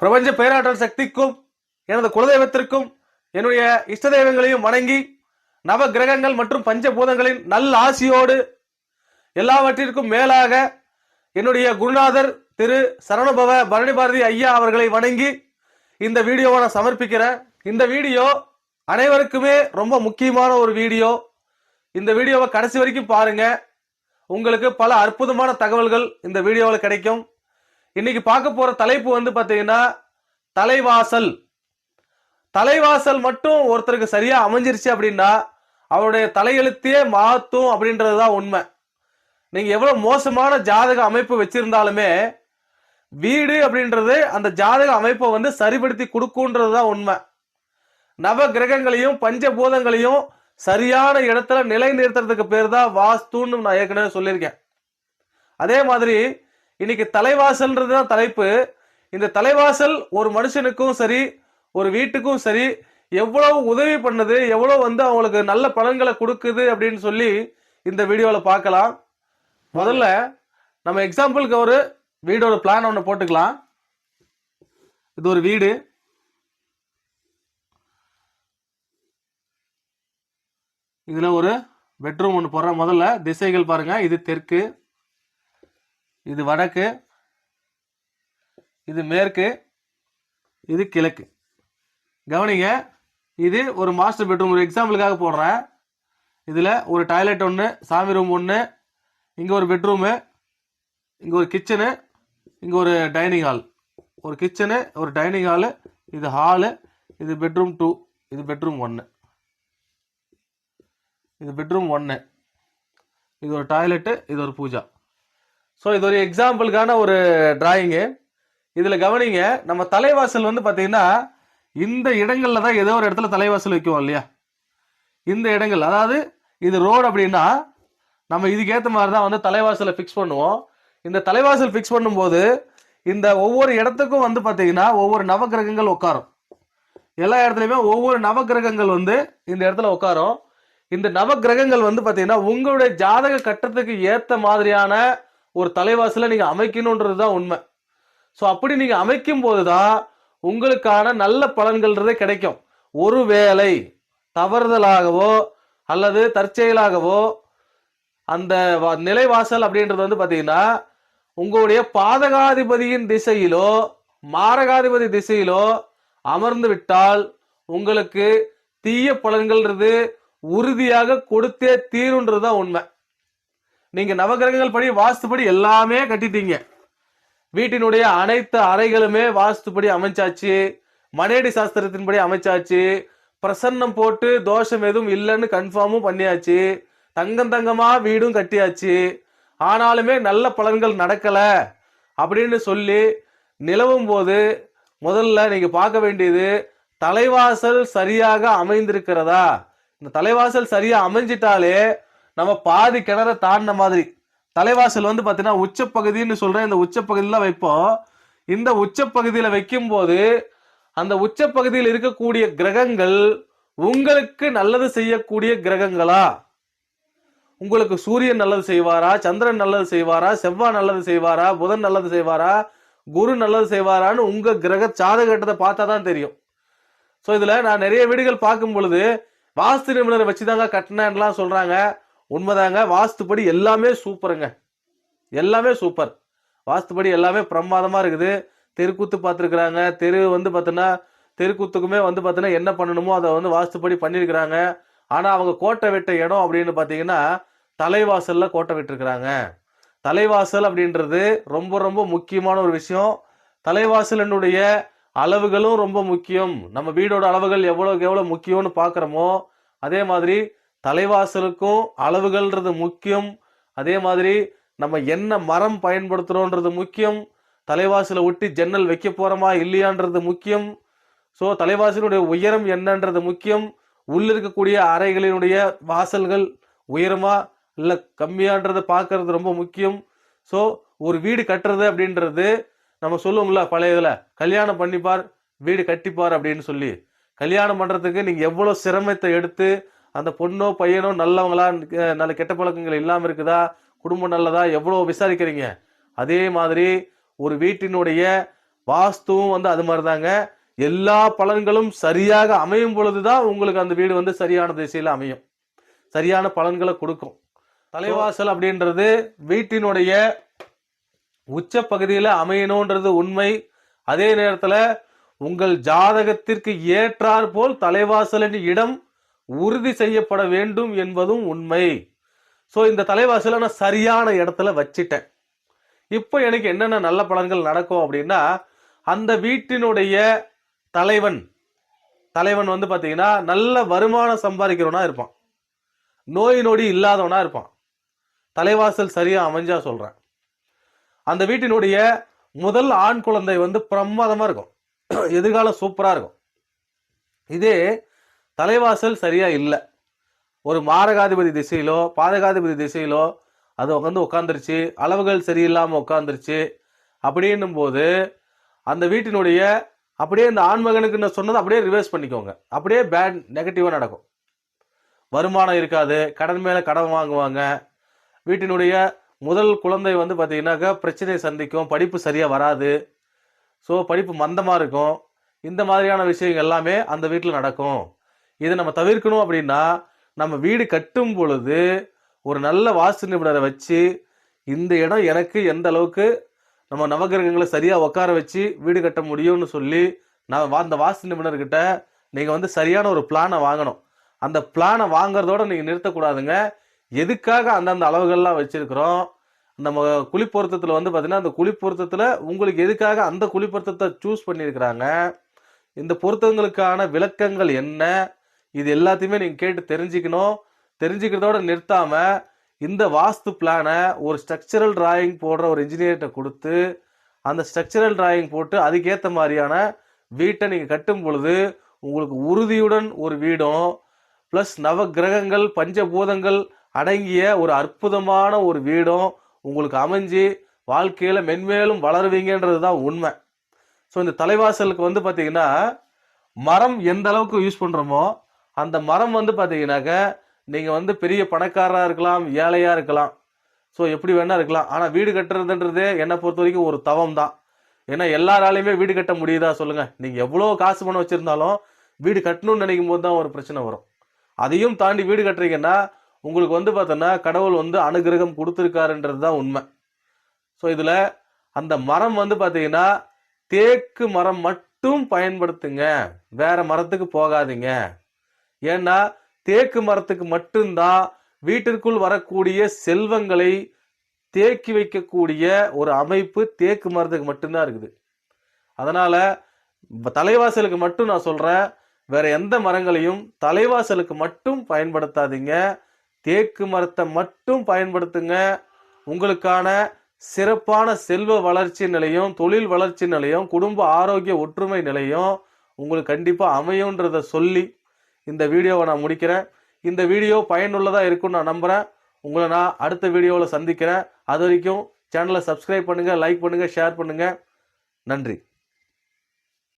பிரபஞ்ச பேராற்றல் சக்திக்கும் எனது குலதெய்வத்திற்கும் என்னுடைய இஷ்ட தெய்வங்களையும் வணங்கி நவ கிரகங்கள் மற்றும் பஞ்சபூதங்களின் நல்ல ஆசியோடு எல்லாவற்றிற்கும் மேலாக என்னுடைய குருநாதர் திரு சரணபவ பரணி பாரதி ஐயா அவர்களை வணங்கி இந்த வீடியோவை நான் சமர்ப்பிக்கிறேன். இந்த வீடியோ அனைவருக்குமே ரொம்ப முக்கியமான ஒரு வீடியோ. இந்த வீடியோவை கடைசி வரைக்கும் பாருங்க. உங்களுக்கு பல அற்புதமான தகவல்கள் இந்த வீடியோவில் கிடைக்கும். இன்னைக்கு பார்க்க போற தலைப்பு வந்து பாத்தீங்கன்னா தலைவாசல். தலைவாசல் மட்டும் ஒருத்தருக்கு சரியா அமைஞ்சிருச்சு அப்படின்னா அவருடைய தலையெழுத்தையே மாத்தும் அப்படின்றதுதான் உண்மை. நீங்க எவ்வளவு மோசமான ஜாதக அமைப்பு வச்சிருந்தாலுமே வீடு அப்படின்றது அந்த ஜாதக அமைப்பை வந்து சரிபடுத்தி கொடுக்குன்றது தான் உண்மை. நவ கிரகங்களையும் பஞ்சபூதங்களையும் சரியான இடத்துல நிலைநிறுத்துறதுக்கு பேர் தான் வாஸ்துன்னு நான் ஏற்கனவே சொல்லியிருக்கேன். அதே மாதிரி இன்னைக்கு தலைவாசல்ன்றது தான் தலைப்பு. இந்த தலைவாசல் ஒரு மனுஷனுக்கும் சரி ஒரு வீட்டுக்கும் சரி எவ்வளவு உதவி பண்ணுது எவ்வளவு வந்து அவங்களுக்கு நல்ல பலன்களை கொடுக்குது அப்படின்னு சொல்லி இந்த வீடியோவில் பார்க்கலாம். முதல்ல நம்ம எக்ஸாம்பிளுக்கு ஒரு வீடோட பிளான் ஒன்று போட்டுக்கலாம். இது ஒரு வீடு. இதில் ஒரு பெட்ரூம் ஒன்று போடுறேன். முதல்ல திசைகள் பாருங்கள் இது தெற்கு. இது வடக்கு இது மேற்கு இது கிழக்கு. கவனிங்க இது ஒரு மாஸ்டர் பெட்ரூம் ஒரு எக்ஸாம்பிளுக்காக போடுறேன். இதில் ஒரு டாய்லெட் ஒன்று சாமி ரூம் ஒன்று இங்கே ஒரு பெட்ரூமு இங்கே ஒரு கிச்சனு இங்கே ஒரு டைனிங் ஹால் ஒரு கிச்சனு ஒரு டைனிங் ஹாலு இது ஹாலு இது பெட்ரூம் டூ இது பெட்ரூம் ஒன்று இது பெட்ரூம் ஒன்று இது ஒரு டாய்லெட்டு இது ஒரு பூஜா. ஸோ இது ஒரு எக்ஸாம்பிளுக்கான ஒரு டிராயிங்கு இதில் கவனிங்க நம்ம தலைவாசல் வந்து பார்த்தீங்கன்னா இந்த இடங்களில் தான் ஏதோ ஒரு இடத்துல தலைவாசல் வைக்குவோம் இல்லையா? இந்த இடங்கள் அதாவது இது ரோடு அப்படின்னா நம்ம இதுக்கேற்ற மாதிரி தான் வந்து தலைவாசலை ஃபிக்ஸ் பண்ணுவோம். இந்த தலைவாசல் ஃபிக்ஸ் பண்ணும்போது இந்த ஒவ்வொரு இடத்துக்கும் வந்து பார்த்தீங்கன்னா ஒவ்வொரு நவகிரகங்கள் உட்காரும். எல்லா இடத்துலையுமே ஒவ்வொரு நவகிரகங்கள் வந்து இந்த இடத்துல உட்காரும். இந்த நவகிரகங்கள் வந்து பார்த்தீங்கன்னா உங்களுடைய ஜாதக கட்டத்துக்கு ஏற்ற மாதிரியான ஒரு தலைவாசலை நீங்கள் அமைக்கணுன்றது தான் உண்மை. ஸோ அப்படி நீங்கள் அமைக்கும் போது தான் உங்களுக்கான நல்ல பலன்கள்ன்றதே கிடைக்கும். ஒரு வேலை தவறுதலாகவோ அல்லது தற்செயலாகவோ அந்த நிலைவாசல் அப்படின்றது வந்து பார்த்தீங்கன்னா உங்களுடைய பாதகாதிபதியின் திசையிலோ மாரகாதிபதி திசையிலோ அமர்ந்து விட்டால் உங்களுக்கு தீய பலன்கள்ன்றது உறுதியாக கொடுத்தே தீருன்றது தான் உண்மை. நீங்க நவகிரகங்கள் படி வாஸ்துபடி எல்லாமே கட்டிட்டீங்க. வீட்டினுடைய அனைத்து அறைகளுமே வாஸ்துபடி அமைச்சாச்சு. மனேடி சாஸ்திரத்தின்படி அமைச்சாச்சு. பிரசன்னம் போட்டு தோஷம் எதுவும் இல்லைன்னு கன்ஃபார்மும் பண்ணியாச்சு. தங்கம் தங்கமா வீடும் கட்டியாச்சு. ஆனாலுமே நல்ல பலன்கள் நடக்கல அப்படின்னு சொல்லி நிலவும் போது முதல்ல நீங்க பார்க்க வேண்டியது தலைவாசல் சரியாக அமைந்திருக்கிறதா? இந்த தலைவாசல் சரியா அமைஞ்சிட்டாலே நம்ம பாதி கிணற தாண்டின மாதிரி. தலைவாசல் வந்து பார்த்தீங்கன்னா உச்சப்பகுதின்னு சொல்கிறேன் இந்த உச்சப்பகுதியில் வைப்போம். இந்த உச்சப்பகுதியில் வைக்கும்போது அந்த உச்சப்பகுதியில் இருக்கக்கூடிய கிரகங்கள் உங்களுக்கு நல்லது செய்யக்கூடிய கிரகங்களா? உங்களுக்கு சூரியன் நல்லது செய்வாரா? சந்திரன் நல்லது செய்வாரா? செவ்வாய் நல்லது செய்வாரா? புதன் நல்லது செய்வாரா? குரு நல்லது செய்வாரான்னு உங்க கிரக சாதகட்டத்தை பார்த்தா தான் தெரியும். ஸோ இதுல நான் நிறைய வீடுகள் பார்க்கும் பொழுது வாஸ்து நிபுணரை வச்சுதாங்க கட்டினேன்லாம் சொல்றாங்க. உண்மைதாங்க வாஸ்துப்படி எல்லாமே சூப்பருங்க. எல்லாமே சூப்பர். வாஸ்துப்படி எல்லாமே பிரமாதமாக இருக்குது. தெருக்கூத்து பார்த்துருக்குறாங்க தெரு வந்து பார்த்தீங்கன்னா தெருக்கூத்துக்குமே வந்து பார்த்தீங்கன்னா என்ன பண்ணணுமோ அதை வந்து வாஸ்துப்படி பண்ணியிருக்கிறாங்க ஆனால் அவங்க கோட்டை விட்ட இடம் அப்படின்னு பார்த்தீங்கன்னா தலைவாசலில் கோட்டை விட்டுருக்குறாங்க. தலைவாசல் அப்படின்றது ரொம்ப ரொம்ப முக்கியமான ஒரு விஷயம். தலைவாசலினுடைய அளவுகளும் ரொம்ப முக்கியம். நம்ம வீடோட அளவுகள் எவ்வளோக்கு எவ்வளோ முக்கியம்னு பார்க்குறோமோ அதே மாதிரி தலைவாசலுக்கும் அளவுகள்ன்றது முக்கியம். அதே மாதிரி நம்ம என்ன மரம் பயன்படுத்துகிறோன்றது முக்கியம். தலைவாசலை ஒட்டி ஜன்னல் வைக்க போகிறோமா இல்லையான்றது முக்கியம். ஸோ தலைவாசலுடைய உயரம் என்னன்றது முக்கியம். உள்ள இருக்கக்கூடிய அறைகளினுடைய வாசல்கள் உயரமா இல்லை கம்மியான்றதை பார்க்கறது ரொம்ப முக்கியம். ஸோ ஒரு வீடு கட்டுறது அப்படின்றது நம்ம சொல்லுவோம்ல பழைய இதில் கல்யாணம் பண்ணிப்பார் வீடு கட்டிப்பார் அப்படின்னு சொல்லி. கல்யாணம் பண்ணுறதுக்கு நீங்கள் எவ்வளோ சிரமத்தை எடுத்து அந்த பொண்ணோ பையனோ நல்லவங்களா நல்ல கெட்ட பழக்கங்கள் இல்லாமல் இருக்குதா? குடும்பம் நல்லதா? எவ்வளோ விசாரிக்கிறீங்க? அதே மாதிரி ஒரு வீட்டினுடைய வாஸ்துவும் வந்து அது மாதிரி தாங்க எல்லா பலன்களும் சரியாக அமையும் பொழுது தான் உங்களுக்கு அந்த வீடு வந்து சரியான திசையில் அமையும். சரியான பலன்களை கொடுக்கும். தலைவாசல் அப்படின்றது வீட்டினுடைய உச்ச பகுதியில் அமையணுன்றது உண்மை. அதே நேரத்தில் உங்கள் ஜாதகத்திற்கு ஏற்றாற்போல் தலைவாசலின் இடம் உறுதி செய்யப்பட வேண்டும் என்பதும் உண்மை. ஸோ இந்த தலைவாசலை நான் சரியான இடத்துல வச்சிட்டேன். இப்போ எனக்கு என்னென்ன நல்ல பலன்கள் நடக்கும் அப்படின்னா அந்த வீட்டினுடைய தலைவன் தலைவன் வந்து பார்த்தீங்கன்னா நல்ல வருமானம் சம்பாதிக்கிறவனா இருப்பான். நோய் நொடி இல்லாதவனா இருப்பான். தலைவாசல் சரியா அமைஞ்சா சொல்றேன். அந்த வீட்டினுடைய முதல் ஆண் குழந்தை வந்து பிரமாதமா இருக்கும். எதிர்காலம் சூப்பரா இருக்கும். இதே தலைவாசல் சரியா இல்லை. ஒரு மாரகாதிபதி திசையிலோ பாதகாதிபதி திசையிலோ அது வந்து உட்காந்துருச்சு அளவுகள் சரியில்லாமல் உட்காந்துருச்சு அப்படின்னும் போது அந்த வீட்டினுடைய அப்படியே இந்த ஆண்மகனுக்கு நான் சொன்னதை அப்படியே ரிவர்ஸ் பண்ணிக்கோங்க. அப்படியே பேட் நெகட்டிவாக நடக்கும். வருமானம் இருக்காது கடன் மேலே கடன் வாங்குவாங்க. வீட்டினுடைய முதல் குழந்தை வந்து பார்த்தீங்கன்னாக்கா பிரச்சனையை சந்திக்கும் படிப்பு சரியாக வராது. ஸோ படிப்பு மந்தமாக இருக்கும். இந்த மாதிரியான விஷயங்கள் எல்லாமே அந்த வீட்டில் நடக்கும். இதை நம்ம தவிர்க்கணும் அப்படின்னா நம்ம வீடு கட்டும் பொழுது ஒரு நல்ல வாஸ்து நிபுணரை வச்சு இந்த இடம் எனக்கு எந்த அளவுக்கு நம்ம நவகிரகங்களை சரியாக உட்கார வச்சு வீடு கட்ட முடியும்னு சொல்லி நான் வா- அந்த வாஸ்து நிபுணர்கிட்ட நீங்கள் வந்து சரியான ஒரு பிளானை வாங்கணும். அந்த பிளானை வாங்குறதோட நீங்கள் நிறுத்தக்கூடாதுங்க. எதுக்காக அந்தந்த அளவுகள்லாம் வச்சுருக்குறோம்? நம்ம குளிப்பொருத்தத்தில் வந்து பார்த்திங்கன்னா அந்த குளிப்பொருத்தத்தில் உங்களுக்கு எதுக்காக அந்த குளிப்பொருத்தத்தை சூஸ் பண்ணியிருக்கிறாங்க? இந்த பொருத்தங்களுக்கான விளக்கங்கள் என்ன? இது எல்லாத்தையுமே நீங்கள் கேட்டு தெரிஞ்சுக்கணும். தெரிஞ்சுக்கிறதோட நிறுத்தாமல் இந்த வாஸ்து பிளானை ஒரு ஸ்ட்ரக்சரல் டிராயிங் போடுற ஒரு இன்ஜினியர்கிட்ட கொடுத்து அந்த ஸ்ட்ரக்சரல் டிராயிங் போட்டு அதுக்கேற்ற மாதிரியான வீட்டை நீங்கள் கட்டும் பொழுது உங்களுக்கு உறுதியுடன் ஒரு வீடும் ப்ளஸ் நவ கிரகங்கள் பஞ்சபூதங்கள் அடங்கிய ஒரு அற்புதமான ஒரு வீடும் உங்களுக்கு அமைஞ்சு வாழ்க்கையில் மென்மேலும் வளருவீங்கன்றது தான் உண்மை. ஸோ இந்த தலைவாசலுக்கு வந்து பார்த்தீங்கன்னா மரம் எந்த அளவுக்கு யூஸ் பண்ணுறோமோ அந்த மரம் வந்து பார்த்தீங்கன்னாக்க நீங்கள் வந்து பெரிய பணக்காரராக இருக்கலாம் ஏழையாக இருக்கலாம். ஸோ எப்படி வேணால் இருக்கலாம். ஆனால் வீடு கட்டுறதுன்றதே என்னை பொறுத்த வரைக்கும் ஒரு தவம் தான் ஏன்னா எல்லாராலையுமே வீடு கட்ட முடியுதா சொல்லுங்கள் நீங்கள் எவ்வளோ காசு பணம் வச்சுருந்தாலும் வீடு கட்டணும்னு நினைக்கும் போது தான் ஒரு பிரச்சனை வரும். அதையும் தாண்டி வீடு கட்டுறீங்கன்னா உங்களுக்கு வந்து பார்த்தோன்னா கடவுள் வந்து அனுகிரகம் கொடுத்துருக்காருன்றது தான் உண்மை. ஸோ இதில் அந்த மரம் வந்து பார்த்தீங்கன்னா தேக்கு மரம் மட்டும் பயன்படுத்துங்க. வேற மரத்துக்கு போகாதீங்க. ஏன்னா தேக்கு மரத்துக்கு மட்டும்தான் வீட்டிற்குள் வரக்கூடிய செல்வங்களை தேக்கி வைக்கக்கூடிய ஒரு அமைப்பு தேக்கு மரத்துக்கு மட்டும்தான் இருக்குது. அதனால தலைவாசலுக்கு மட்டும் நான் சொல்றேன். வேற எந்த மரங்களையும் தலைவாசலுக்கு மட்டும் பயன்படுத்தாதீங்க. தேக்கு மரத்தை மட்டும் பயன்படுத்துங்க. உங்களுக்கான சிறப்பான செல்வ வளர்ச்சி நிலையம் தொழில் வளர்ச்சி நிலையம் குடும்ப ஆரோக்கிய ஒற்றுமை நிலையம் உங்களுக்கு கண்டிப்பாக அமையுன்றதை சொல்லி இந்த வீடியோவை நான் முடிக்கிறேன். இந்த வீடியோ பயனுள்ளதாக இருக்கும்னு நான் நம்புகிறேன் உங்களை நான் அடுத்த வீடியோவில் சந்திக்கிறேன். அது வரைக்கும் சேனலை சப்ஸ்கிரைப் பண்ணுங்கள் லைக் பண்ணுங்கள் ஷேர் பண்ணுங்கள் நன்றி.